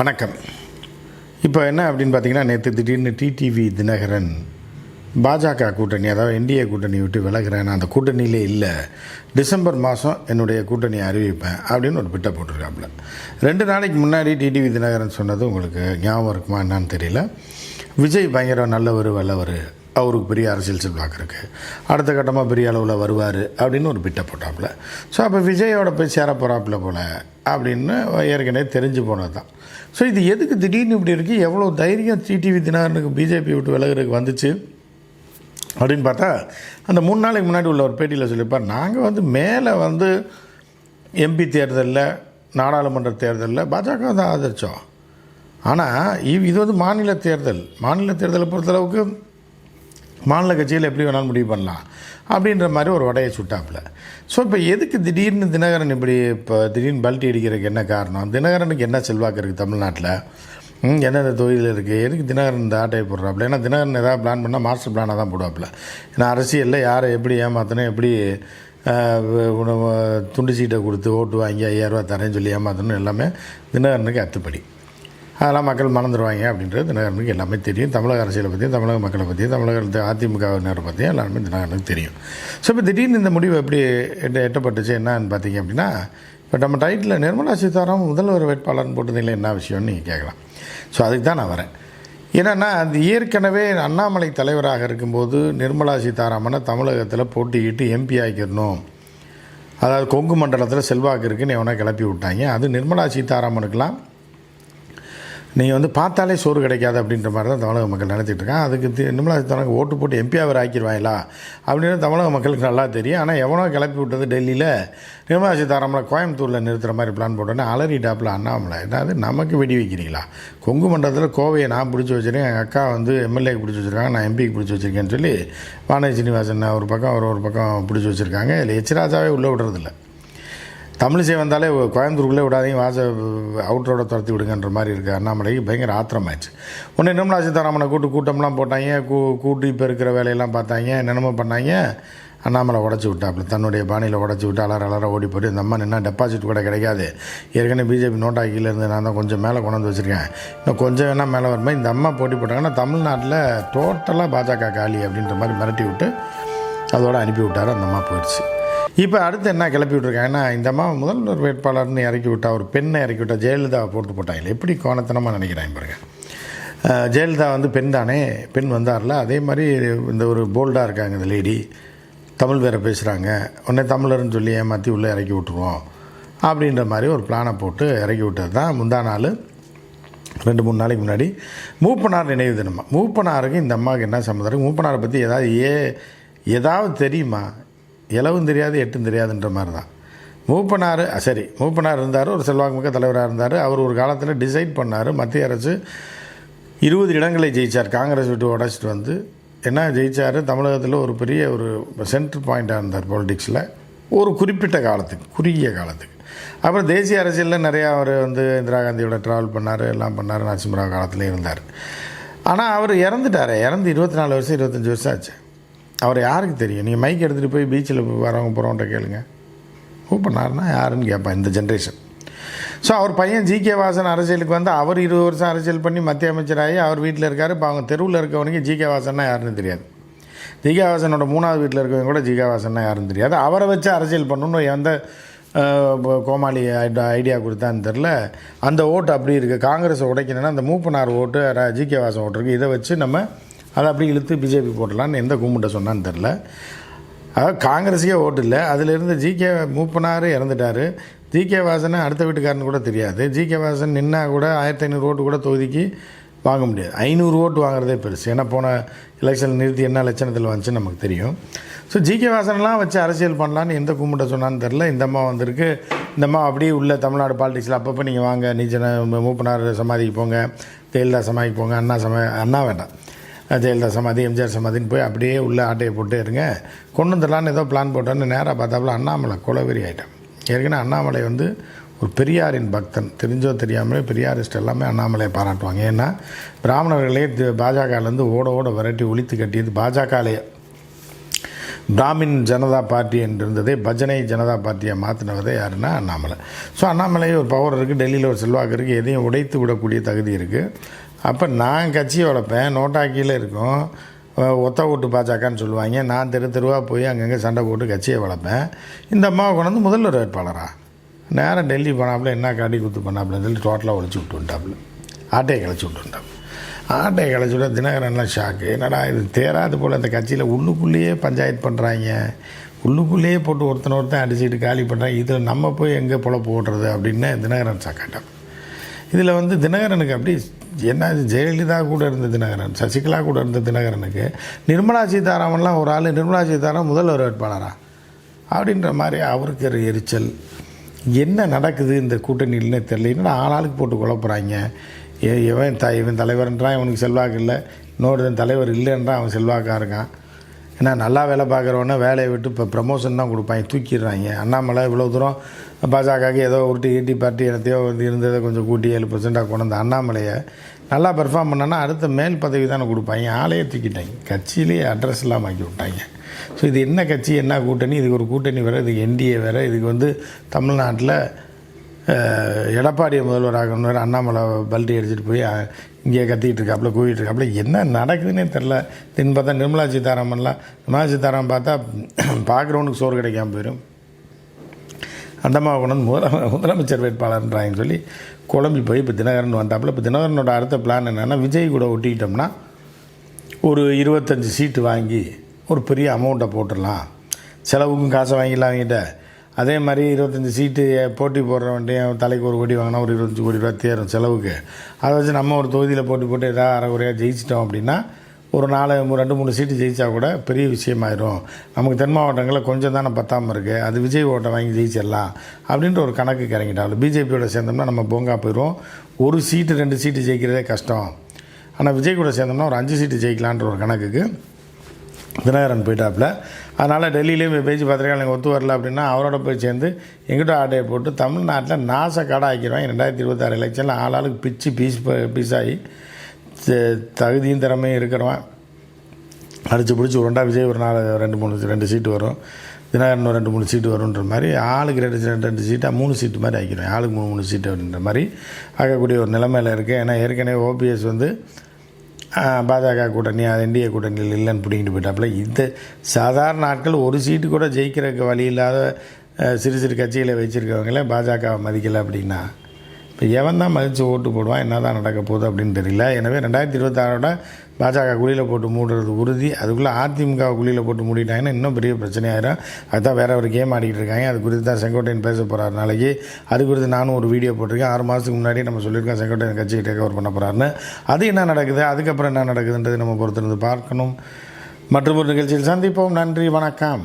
வணக்கம். இப்போ என்ன அப்படின்னு பார்த்தீங்கன்னா நேற்று திடீர்னு டிடிவி தினகரன் பாஜக கூட்டணி அதாவது என்டிஏ கூட்டணி விட்டு விலகிறேன் நான் அந்த கூட்டணியிலே இல்லை. டிசம்பர் மாதம் என்னுடைய கூட்டணியை அறிவிப்பேன் அப்படின்னு ஒரு பிட்டை போட்டிருக்காப்புல. ரெண்டு நாளைக்கு முன்னாடி டிடிவி தினகரன் சொன்னது உங்களுக்கு ஞாபகம் இருக்குமா என்னான்னு தெரியல. விஜய் பயங்கர நல்லவர் வல்லவர். அவருக்கு பெரிய அரசியல் செல்வாக்கு இருக்குது அடுத்த கட்டமாக பெரிய அளவில் வருவார் அப்படின்னு ஒரு பிட்டை போட்டாப்புல. ஸோ அப்போ விஜயோட போய் சேர போகிறாப்புல போல் அப்படின்னு ஏற்கனவே தெரிஞ்சு போனது தான் ஸோ இது எதுக்கு திடீர்னு இப்படி இருக்குது எவ்வளோ தைரியம் டிடிவி தினகரனுக்கு பிஜேபி விட்டு விலகிறதுக்கு வந்துச்சு? அப்படின்னு பார்த்தா அந்த மூணு நாளைக்கு முன்னாடி உள்ள ஒரு பேட்டியில் சொல்லியிருப்பார் நாங்கள் வந்து மேலே வந்து எம்பி தேர்தலில் நாடாளுமன்ற தேர்தலில் பாஜக தான் ஆதரித்தோம் ஆனால் இது வந்து மாநில தேர்தல். மாநில தேர்தலை பொறுத்தளவுக்கு மாநில கட்சியில் எப்படி வேணாலும் முடிவு பண்ணலாம் அப்படின்ற மாதிரி ஒரு வடையை சுட்டாப்புல. ஸோ இப்போ எதுக்கு திடீர்னு தினகரன் இப்படி இப்போ திடீர்னு பல்ட்டி அடிக்கிறதுக்கு என்ன காரணம்? தினகரனுக்கு என்ன செல்வாக்கு இருக்குது தமிழ்நாட்டில்? எந்தெந்த தொழில் இருக்குது எதுக்கு தினகரன் இந்த ஆட்டையை போடுறாப்புல? ஏன்னா தினகரன் ஏதாவது பிளான் பண்ணால் மாஸ்டர் பிளானாக தான் போடுவாப்புல. ஏன்னா அரசியலில் யாரை எப்படி ஏமாற்றணும் எப்படி உணவு துண்டு சீட்டை கொடுத்து ஓட்டு வாங்கி ஐயாயிரரூவா தரேன்னு சொல்லி ஏமாற்றணும் எல்லாமே தினகரனுக்கு அத்துப்படி. அதெல்லாம் மக்கள் மறந்துடுவாங்க அப்படின்றது தினகரனுக்கு எல்லாமே தெரியும். தமிழக அரசியலை பற்றியும் தமிழக மக்களை பற்றியும் தமிழக அதிமுகவினரை பற்றியும் எல்லாருமே தினகரனுக்கு தெரியும். ஸோ இப்போ திடீர்னு இந்த முடிவு எப்படி எட்ட எட்டப்பட்டுச்சு என்னன்னு பார்த்தீங்க அப்படின்னா இப்போ நம்ம டைட்டில் நிர்மலா சீதாராமன் முதல்வர் வேட்பாளர்னு போட்டதில்லை என்ன விஷயம்னு நீங்கள் கேட்கலாம். ஸோ அதுக்கு தான் நான் வரேன். என்னென்னா அது ஏற்கனவே அண்ணாமலை தலைவராக இருக்கும்போது நிர்மலா சீதாராமனை தமிழகத்தில் போட்டியிட்டு எம்பி ஆக்கிடணும். அதாவது கொங்கு மண்டலத்தில் செல்வாக்கு இருக்குன்னு எவனா கிளப்பி விட்டாங்க. அது நிர்மலா சீதாராமனுக்கெல்லாம் நீங்கள் வந்து பார்த்தாலே சோறு கிடைக்காது அப்படின்ற மாதிரி தான் தமிழக மக்கள் நினச்சிட்டு இருக்கான் அதுக்கு தி- அது தனக்கு ஓட்டு போட்டு எம்பி அவர் ஆக்கிடுவாங்களா அப்படின்னு தமிழக மக்களுக்கு நல்லா தெரியும். ஆனால் எவனோ கிளப்பி விட்டது டெல்லியில் நிர்மலா சீதாராமனை கோயம்புத்தூரில் நிறுத்துகிற மாதிரி பிளான் போட்டோன்னே அலறிட்டாப்பில் அண்ணாமலை. என்னது நமக்கு வெடி வைக்கிறீங்களா? கொங்கு மண்டலத்தில் கோவையை நான் பிடிச்சி வச்சிருக்கேன் எங்கள் அக்கா வந்து எம்எல்ஏக்கு பிடிச்சி வச்சிருக்காங்க நான் எம்பிக்கு பிடிச்சி வச்சிருக்கேன்னு சொல்லி வானதி சீனிவாசன் ஒரு பக்கம் அவர் ஒரு பக்கம் பிடிச்சி வச்சுருக்காங்க. இதில் எச்ராஜாவே உள்ளே விடுறதில்லை. தமிழிசை வந்தாலே கோயம்புத்தூருக்குள்ளே விடாதீங்க வாச அவுட்டரோட துரத்தி விடுங்கன்ற மாதிரி இருக்குது அண்ணாமலைக்கு பயங்கர ஆத்திரமாயிடுச்சு. உடனே நிர்மலா சீதாராமனை கூட்டு கூட்டம்லாம் போட்டாங்க கூ கூட்டி இப்போ இருக்கிற வேலையெல்லாம் பார்த்தாங்க என்னென்னமோ பண்ணாங்க. அண்ணாமலை உடச்சி விட்டாப்புல தன்னுடைய பாணியில் உடச்சி விட்டு அலற அலற ஓடி போட்டு இந்த அம்மா நின்னா டெபாசிட் கூட கிடைக்காது. ஏற்கனவே பிஜேபி நோட்டா கீழே இருந்து நான் தான் கொஞ்சம் மேலே கொண்டு வந்து வச்சுருக்கேன். இன்னும் கொஞ்சம் வேணால் மேலே வரும்போது இந்த அம்மா போட்டி போட்டாங்கன்னா தமிழ்நாட்டில் டோட்டலாக பாஜக காலி அப்படின்ற மாதிரி மிரட்டி விட்டு அதோட அனுப்பி விட்டார் அந்த அம்மா போயிடுச்சு. இப்போ அடுத்து என்ன கிளப்பி விட்ருக்காங்கன்னா இந்த அம்மா முதல்வர் வேட்பாளர்னு இறக்கி விட்டா ஒரு பெண்ணை இறக்கி விட்டா ஜெயலலிதாவை போட்டு போட்டாங்க எப்படி கோணத்தனமாக நினைக்கிறாங்க பாருங்க. ஜெயலலிதா வந்து பெண் தானே? பெண் வந்தார்ல. அதே மாதிரி இந்த ஒரு போல்டாக இருக்காங்க இந்த லேடி தமிழ் வேறு பேசுகிறாங்க உடனே தமிழர்னு சொல்லி ஏமாற்றி உள்ளே இறக்கி விட்ருவோம் அப்படின்ற மாதிரி ஒரு பிளானை போட்டு இறக்கி விட்டது தான் முந்தா நாள். ரெண்டு மூணு நாளைக்கு முன்னாடி. மூப்பனார் நினைவு தினமாக மூப்பனாருக்கு இந்த அம்மாவுக்கு என்ன சம்மந்தம்? மூப்பனாரை பற்றி ஏதாவது ஏ ஏதாவது தெரியுமா? இலவும் தெரியாது எட்டும் தெரியாதுன்ற மாதிரி தான் மூப்பனார் சரி மூப்பனார் இருந்தார் ஒரு செல்வாக்கு மிக்க தலைவராக இருந்தார். அவர் ஒரு காலத்தில் டிசைட் பண்ணார். மத்திய அரசு இருபது இடங்களை ஜெயிச்சார். காங்கிரஸ் விட்டு உடச்சிட்டு வந்து என்ன ஜெயிச்சார்? தமிழகத்தில் ஒரு பெரிய ஒரு சென்டர் பாயிண்ட்டாக இருந்தார் பொலிட்டிக்ஸில் ஒரு குறிப்பிட்ட காலத்துக்கு குறுகிய காலத்துக்கு. அப்புறம் தேசிய அரசியலில் நிறையா அவர் வந்து இந்திரா காந்தியோட ட்ராவல் பண்ணார் எல்லாம் பண்ணார். நரசிம்மராவ் காலத்துலேயும் இருந்தார். ஆனால் அவர் இறந்துட்டார். இறந்து இருபத்தி நாலு வருஷம் இருபத்தஞ்சி வருஷம் ஆச்சு. அவர் யாருக்கு தெரியும்? நீங்கள் மைக் எடுத்துகிட்டு போய் பீச்சில் வரவங்க போகிறவன்ட்ட கேளுங்க. ஹூ யாருன்னு கேட்பான் இந்த ஜென்ரேஷன் ஸோ அவர் பையன் ஜி கே வாசன் அரசியலுக்கு வந்து அவர் இருபது வருஷம் அரசியல் பண்ணி மத்திய அமைச்சராகி அவர் வீட்டில் இருக்கார். இப்போ அவங்க தெருவில் இருக்கவனுக்கு ஜி கே வாசன்னா யாருன்னு தெரியாது. ஜி கே வாசனோட மூணாவது வீட்டில் இருக்கவங்க கூட ஜி கே வாசன்னா யாருன்னு தெரியாது. அவரை வச்சு அரசியல் பண்ணணும்னு எந்த கோமாளி ஐடியா கொடுத்தான்னு தெரில அந்த ஓட்டு அப்படி இருக்குது காங்கிரஸை உடைக்கணும்னா அந்த மூப்பனார் ஓட்டு ஜி கே வாசன் ஓட்டு இருக்குது இதை வச்சு நம்ம அதை அப்படி இழுத்து பிஜேபி போட்டலான்னு எந்த கும்பிட்ட சொன்னான்னு தெரில அதாவது காங்கிரஸுக்கே ஓட்டு இல்லை. அதிலிருந்து ஜிகே மூப்பனார் இறந்துட்டார். ஜிகே வாசனை அடுத்த வீட்டுக்காரனு கூட தெரியாது. ஜிகே வாசன் நின்னா கூட ஆயிரத்தி ஐநூறு ஓட்டு கூட தொகுதிக்கு வாங்க முடியாது. ஐநூறு ஓட்டு வாங்குறதே பெருசு. ஏன்னா போன எலெக்ஷன் நிறுத்தி என்ன லட்சணத்தில் வந்துச்சு நமக்கு தெரியும். ஸோ ஜிகே வாசனெலாம் வச்சு அரசியல் பண்ணலான்னு எந்த கும்பிட்ட சொன்னான்னு தெரில இந்த அம்மா வந்திருக்கு. இந்த அம்மா அப்படியே உள்ள தமிழ்நாடு பாலிடிக்ஸில் அப்பப்போ நீங்கள் வாங்க. நீச்சன மூப்பனார் சமாதிக்கு போங்க. ஜெயலலிதா சமாதிக்கு போங்க. அண்ணா சமா அண்ணா வேண்டாம். ஜெயலலிதா சமாதி எம்ஜிஆர் சமாதின்னு போய் அப்படியே உள்ளே ஆட்டையை போட்டு இருங்க. கொண்டு வந்துடலான்னு ஏதோ பிளான் போட்டோன்னு நேராக பார்த்தாப்புல அண்ணாமலை குலவெறி ஆகிட்டான் ஏற்கனவே அண்ணாமலை வந்து ஒரு பெரியாரின் பக்தன். தெரிஞ்சோ தெரியாமலே பெரியாரிஸ்ட் எல்லாமே அண்ணாமலையை பாராட்டுவாங்க. ஏன்னா பிராமணர்களே பாஜகலேருந்து ஓட ஓட விரட்டி ஒழித்து கட்டியது பாஜகலையே பிராமின் ஜனதா பார்ட்டி என்று இருந்ததே பஜனை ஜனதா பார்ட்டியை மாற்றினவதே யாருன்னா அண்ணாமலை. ஸோ அண்ணாமலை ஒரு பவர் இருக்குது டெல்லியில் ஒரு செல்வாக்கு இருக்குது எதையும் உடைத்து விடக்கூடிய தகுதி இருக்குது அப்போ நான் கட்சியை வளர்ப்பேன் நோட்டாக்கியில் இருக்கும். ஒத்த ஓட்டு பாஜகன்னு சொல்லுவாங்க. நான் தெரு தெருவாக போய் அங்கங்கே சண்டை போட்டு கட்சியை வளர்ப்பேன். இந்த அம்மாவை கொண்டு வந்து முதல்வர் வேட்பாளரா? நேரம் டெல்லி போனாப்புல என்ன காடி குத்து பண்ணாப்புல சொல்லி டோட்டலாக ஒழிச்சு விட்டு வந்துட்டாப்புல. ஆட்டையை கிளச்சி விட்டு வந்துட்டாப்புல. ஆட்டையை கிளச்சி விட தினகரன்லாம் ஷாக்கு என்னடா இது தேராது போல் அந்த கட்சியில் உள்ளுக்குள்ளேயே பஞ்சாயத்து பண்ணுறாங்க உள்ளுக்குள்ளேயே போட்டு ஒருத்தனை ஒருத்தன் அடிச்சுட்டு காலி பண்ணுறாங்க இதில் நம்ம போய் எங்கே பொழப்பு ஓட்டுறது அப்படின்னு தினகரன் சாக்காட்டான் இதில் வந்து தினகரனுக்கு அப்படி என்ன ஜெயலலிதா கூட இருந்த தினகரன் சசிகலா கூட இருந்த தினகரனுக்கு நிர்மலா சீதாராமன்லாம் ஒரு ஆள் நிர்மலா சீதாராமன் முதல்வர் வேட்பாளரா? அப்படின்ற மாதிரி அவருக்கு ஒரு எரிச்சல். என்ன நடக்குது இந்த கூட்டணியில்னே தெரியல. என்னடா ஆளாளுக்கு போட்டு குழப்புறாங்க ஏ இவன் த இவன் தலைவர்ன்றான் இவனுக்கு செல்வாக்கு இல்லை. இன்னொருத்தன் தலைவர் இல்லைன்றான் அவன் செல்வாக்காக இருக்கான். ஏன்னா நல்லா வேலை பார்க்குறவன வேலையை விட்டு இப்போ ப்ரமோஷன் தான் கொடுப்பாங்க தூக்கிடுறாங்க. அண்ணாமலை இவ்வளோ தூரம் பாஜகவுக்கு ஏதோ உருட்டி ஈட்டி பார்ட்டி இடத்தையோ வந்து இருந்ததை கொஞ்சம் கூட்டி ஏழு பர்சென்ட்டாக கொண்டு வந்த அண்ணாமலையை நல்லா பெர்ஃபார்ம் பண்ணான்னா அடுத்த மேல் பதவி தானே கொடுப்பாங்க. ஆளையே தூக்கிட்டாங்க. கட்சியிலேயே அட்ரஸ் இல்லாமல் ஆக்கி விட்டாங்க. ஸோ இது என்ன கட்சி என்ன கூட்டணி? இதுக்கு ஒரு கூட்டணி வேறு இதுக்கு என்டிஏ வேறு இதுக்கு வந்து தமிழ்நாட்டில் எடப்பாடியை முதல்வர் ஆகணும் வேறு அண்ணாமலை பல்ட்டி அடிச்சுட்டு போய் இங்கே கத்திக்கிட்டு இருக்காப்புல கூவிட்டு இருக்காப்புல. என்ன நடக்குதுன்னே தெரில தின் பார்த்தா நிர்மலா சீதாராமன்லாம் நிர்மலா சீதாராமன் பார்த்தா பார்க்குறவனுக்கு சோறு கிடைக்காம போயிடும் அந்த முதல முதலமைச்சர் வேட்பாளர்ன்றாங்கன்னு சொல்லி குழம்பி போய் இப்போ தினகரன் வந்தாப்புல இப்போ தினகரனோட அடுத்த பிளான் என்னென்னா விஜய் கூட ஒட்டிக்கிட்டோம்னா ஒரு இருபத்தஞ்சி சீட்டு வாங்கி ஒரு பெரிய அமௌண்ட்டை போட்டுடலாம். செலவுக்கும் காசை வாங்கிடலாம் அவங்ககிட்ட அதே மாதிரி இருபத்தஞ்சி சீட்டு போட்டி போடுறவன்ட்டையும் தலைக்கு ஒரு கோடி வாங்கினா ஒரு இருபத்தஞ்சி கோடி ரூபா தேரும் செலவுக்கு. அதை வச்சு நம்ம ஒரு தொகுதியில் போட்டி போட்டு ஏதாவது அரை குறையாக ஜெயிச்சிட்டோம் அப்படின்னா ஒரு நாலு ரெண்டு மூணு சீட்டு ஜெயித்தா கூட பெரிய விஷயமாயிரும். நமக்கு தென் மாவட்டங்களில் கொஞ்சம் தானே பத்தாமல் இருக்குது அது விஜய் ஓட்டை வாங்கி ஜெயிச்சிடலாம் அப்படின்ற ஒரு கணக்குக்கு இறங்கிட்டாலும் பிஜேபியோட சேர்ந்தோம்னா நம்ம பூங்கா போயிடும் ஒரு சீட்டு ரெண்டு சீட்டு ஜெயிக்கிறதே கஷ்டம். ஆனால் விஜய் கூட சேர்ந்தோம்னா ஒரு அஞ்சு சீட்டு ஜெயிக்கலான்ற ஒரு கணக்குக்கு தினகரன் போயிட்டாப்புல. அதனால் டெல்லியிலேயும் போய் பேச்சு பார்த்துருக்கா எனக்கு ஒத்து வரல அப்படின்னா அவரோட போய் சேர்ந்து எங்கிட்ட ஆட்டையை போட்டு தமிழ்நாட்டில் நாச கடை ஆக்கிடுவாங்க. ரெண்டாயிரத்தி இருபத்தாறு எலெக்ஷனில் ஆளாளுக்கு பிச்சு பீஸ் பீஸ் ஆகி தகுதியும் திறமையும் இருக்கிறவன் அடித்து பிடிச்சி உருண்டா விஜய் ஒரு நாலு ரெண்டு மூணு ரெண்டு சீட்டு வரும். தினகரன் ரெண்டு மூணு சீட்டு வரும்ன்ற மாதிரி. ஆளுக்கு ரெண்டு ரெண்டு ரெண்டு சீட்டாக மூணு சீட்டு மாதிரி ஆக்கிடுவேன். ஆளுக்கு மூணு மூணு சீட்டு அப்படின்ற மாதிரி ஆகக்கூடிய ஒரு நிலைமையில் இருக்குது ஏன்னா ஏற்கனவே ஓபிஎஸ் வந்து பாஜக கூட்டணி அது என்டிஏ கூட்டணியில் இல்லைன்னு பிடிங்கிட்டு போயிட்டாப்புல. இந்த சாதாரண ஆட்கள் ஒரு சீட்டு கூட ஜெயிக்கிறதுக்கு வழி இல்லாத சிறு சிறு கட்சிகளை வச்சுருக்கவங்களே பாஜக மதிக்கலை அப்படின்னா இப்போ எவன் தான் மதித்து ஓட்டு போடுவான் என்ன தான் நடக்க போகுது அப்படின்னு தெரியல. எனவே ரெண்டாயிரத்தி இருபத்தாறோட பாஜக குழியில் போட்டு மூடுறது உறுதி. அதுக்குள்ளே அதிமுக குழியில் போட்டு மூடிட்டாங்கன்னா இன்னும் பெரிய பிரச்சனையாயிரும். அதுதான் வேற ஒரு கேம் ஆடிக்கிட்டு இருக்காங்க. அது குறித்து தான் செங்கோட்டையன் பேச போகிறார் நாளைக்கு. அது குறித்து நானும் ஒரு வீடியோ போட்டிருக்கேன். ஆறு மாதத்துக்கு முன்னாடி நம்ம சொல்லியிருக்கோம் செங்கோட்டையன் கட்சியை டேக் ஓவர் பண்ண போகிறாருன்னு அது என்ன நடக்குது? அதுக்கப்புறம் என்ன நடக்குதுன்றது நம்ம பொறுத்திருந்து பார்க்கணும். மற்றும் ஒரு நிகழ்ச்சியில் சந்திப்போம். நன்றி வணக்கம்.